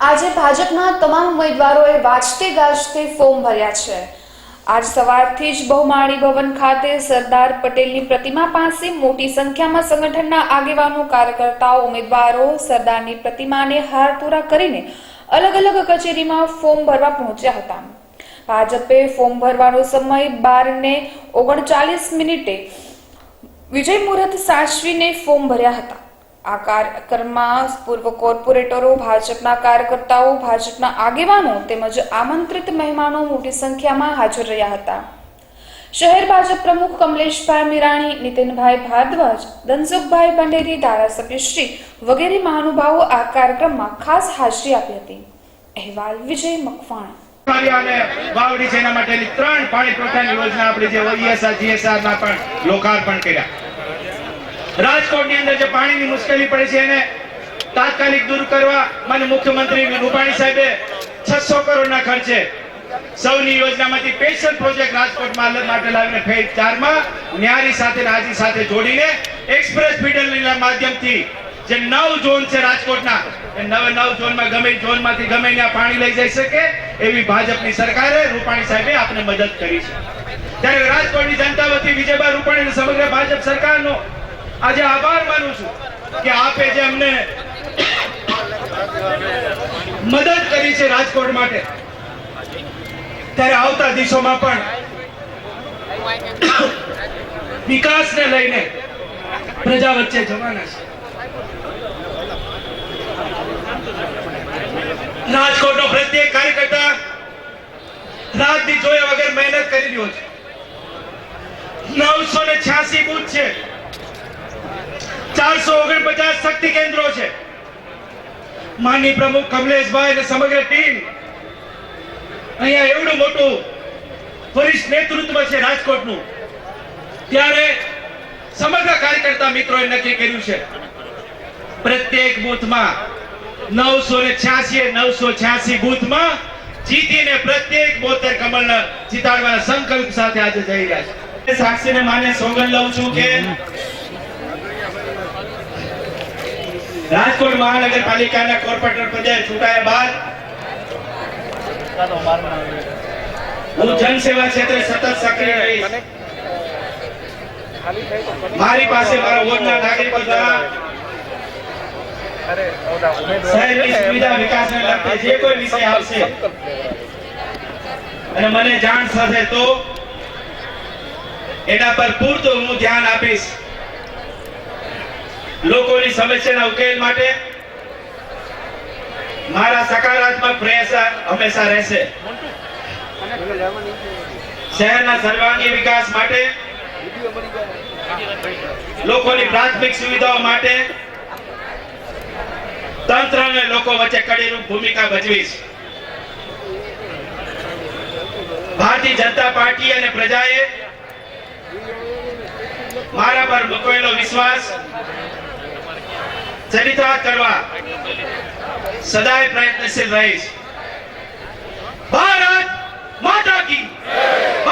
આજે ભાજપના તમામ ઉમેદવારોએ વાજતે ગાજતે ફોર્મ ભર્યા છે. આજ સવારથી જ બહુમાળી ભવન ખાતે સરદાર પટેલની પ્રતિમા પાસે મોટી સંખ્યામાં સંગઠનના આગેવાનો, કાર્યકર્તાઓ, ઉમેદવારો સરદારની પ્રતિમાને હારતોરા કરીને અલગ અલગ કચેરીમાં ફોર્મ ભરવા પહોંચ્યા હતા. ભાજપે ફોર્મ ભરવાનો સમય બાર ને ઓગણચાલીસ મિનિટે વિજય મુહૂર્ત સાચવીને ફોર્મ ભર્યા હતા. આ કાર્યક્રમમાં પૂર્વ કોર્પોરેટરો, ભાજપના કાર્યકર્તાઓ, ભાજપના આગેવાનો તેમજ આમંત્રિત મહેમાનો મોટી સંખ્યામાં હાજર રહ્યા હતા. શહેર ભાજપ પ્રમુખ કમલેશભાઈ મીરાણી, નીતિનભાઈ ભારદ્વાજ ધનસુખભાઈ ભંડેરી ધારાસભ્ય શ્રી વગેરે મહાનુભાવો આ કાર્યક્રમમાં ખાસ હાજરી આપી હતી. અહેવાલ વિજય મકવાણા. વાવડી છે એના માટેની ત્રણ પાણી પ્રોત્સાહન યોજના આપણી જે ઓઈએસઆર જીએસઆર ના પણ લોકાર્પણ કર્યા. રાજકોટની અંદર જે પાણીની મુશ્કેલી પડે છે એને તાત્કાલિક દૂર કરવા માન્ય મુખ્યમંત્રી રૂપાણી સાહેબે છસો કરોડના ખર્ચે સૌની યોજનામાંથી સ્પેશિયલ પ્રોજેક્ટ રાજકોટમાં માટે લાવીને ફેઝ ચારમાં ન્યારી સાથે રાજી સાથે જોડીને એક્સપ્રેસ ફીડરના માધ્યમથી જે નવ ઝોન છે રાજકોટના, એ નવે નવ ઝોનમાં ગમે ઝોનમાંથી ગમે ત્યાં પાણી લઈ જઈ શકે એવી ભાજપની સરકારે રૂપાણી સાહેબે આપણે મદદ કરી છે. ત્યારે રાજકોટની જનતા વતી વિજયભાઈ રૂપાણી સમગ્ર ભાજપ સરકારનો આજે આભાર માનું છું કે આપે જે અમને મદદ કરી છે રાજકોટ માટે, ત્યારે આવતા દિવસોમાં પણ વિકાસને લઈને પ્રજા વચ્ચે જવાના છે. રાજકોટનો પ્રત્યેક કાર્યકર્તા રાતની જોયા વગર મહેનત કરી રહ્યો છે. નવસો ને છ્યાસી બુથ છે. માનની પ્રમુખ કમલેશભાઈ અને સમગ્ર ટીમ અહીંયા એવડું મોટું વરિષ્ઠ નેતૃત્વ છે રાજકોટનું. ત્યારે સમગ્ર કાર્યકર્તા મિત્રોએ નક્કી કર્યું છે, પ્રત્યેક બૂથમાં નવસો ને છ્યાસી નવસો છ્યાસી બૂથમાં જીતીને પ્રત્યેક બોતેર કમલ જીતાડવાના સંકલ્પ સાથે આજે જઈ રહ્યા છે. સાક્ષીને માને સોગંદ લઉં છું કે રાજકોટ મહાનગરપાલિકાના કોર્પોરેટર પદે ચૂંટાયા બાદ હું જનસેવા ક્ષેત્રે સતત સક્રિય રહીશ. મારી પાસે મારા વોર્ડના નાગરિકો દ્વારા શહેરની સુવિધા વિકાસને લગતા જે કોઈ વિષય આવશે અને મને જાણ થશે તો એના પર પૂરતું હું ધ્યાન આપીશ. લોકોની સમસ્યાના ઉકેલ માટે મારા સકારાત્મક પ્રયાસ હંમેશા રહેશે. શહેરના સર્વાંગી વિકાસ માટે, લોકોની પ્રાથમિક સુવિધાઓ માટે તંત્ર અને લોકો વચ્ચે કડીરૂપ ભૂમિકા ભજવીશ. ભારતીય જનતા પાર્ટી અને પ્રજાએ મારા પર મૂકેલો વિશ્વાસ ચરિતાર્થ કરવા. સદાય પ્રયત્નશીલ રહીશ. ભારત માતા કી